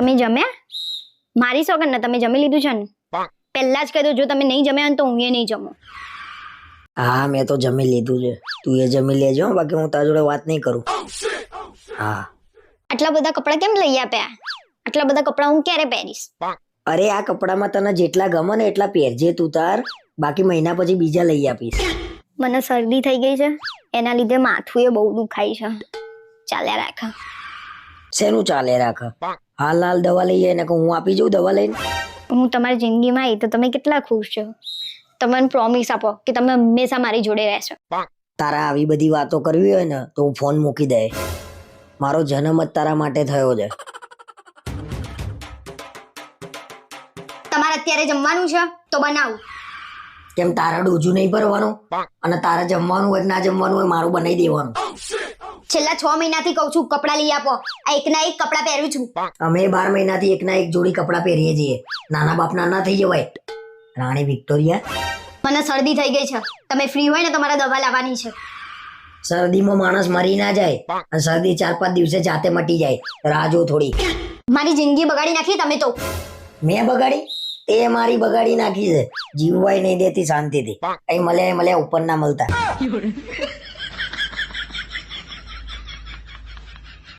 તમે જમ્યા? મારી સોગન ને તમે જમી લીધું છે ને? પહેલા જ કહી દો જો તમે નહીં જમ્યા તો હું એ નહીં જમું. હા મેં તો જમી લીધું છે. તું એ જમી લેજો હો, બાકી હું તારા જોડે વાત નહીં કરું. હા. આટલા બધા કપડાં કેમ લઈ આપ્યા? આટલા બધા કપડાં હું ક્યારે પહેરીશ? અરે આ કપડામાં તને જેટલા ગમે ને એટલા પહેરજે તું તાર. બાકી મહિના પછી બીજા લઈ આપીશ. મને શરદી થઈ ગઈ છે. એના લીધે માથું એ બહુ દુખાય છે. ચાલ્યા રાખ. શેનું ચાલે રાખ? હાલ હાલ દવા લઈ જાય કહું હું આપી જઉં દવા લઈને? હું તમારી જિંદગીમાં આવી તો તમે કેટલા ખુશ છો? તમે પ્રોમિસ આપો કે તમે હંમેશા મારી જોડે રહેશો. તારા આવી બધી વાતો કરવી હોય ને તો હું ફોન મૂકી દે. મારો જન્મ જ તારા માટે થયો છે. તમારે અત્યારે જમવાનું છે? તો બનાવું. કેમ તારા ડોજુ નહીં ભરવાનું? અને તારા જમવાનું હોય કે ના જમવાનું હોય મારું બનાવી દેવાનું. છેલ્લા છ મહિનાથી કહું છું કપડાં લઈ આપો. આ એકના એક કપડાં પહેરું છું. અમે બાર મહિનાથી એકના એક જોડી કપડાં પહેરીએ છીએ. નાના બાપ નાના થઈ જવાય. રાણી વિક્ટોરિયા? મને શરદી થઈ ગઈ છે. તમે ફ્રી હોય ને તમારે દવા લાવવાની છે. શરદીમાં માણસ મરી ના જાય અને શરદી ચાર પાંચ દિવસે જાતે મટી જાય. રાહ જો થોડી. મારી જિંદગી બગાડી નાખી તમે તો. મેં બગાડી? તે મારી બગાડી નાખી છે. જીવવાય નહીં દેતી શાંતિથી. અહીં મળ્યા મળ્યા ઉપર ના મળતા.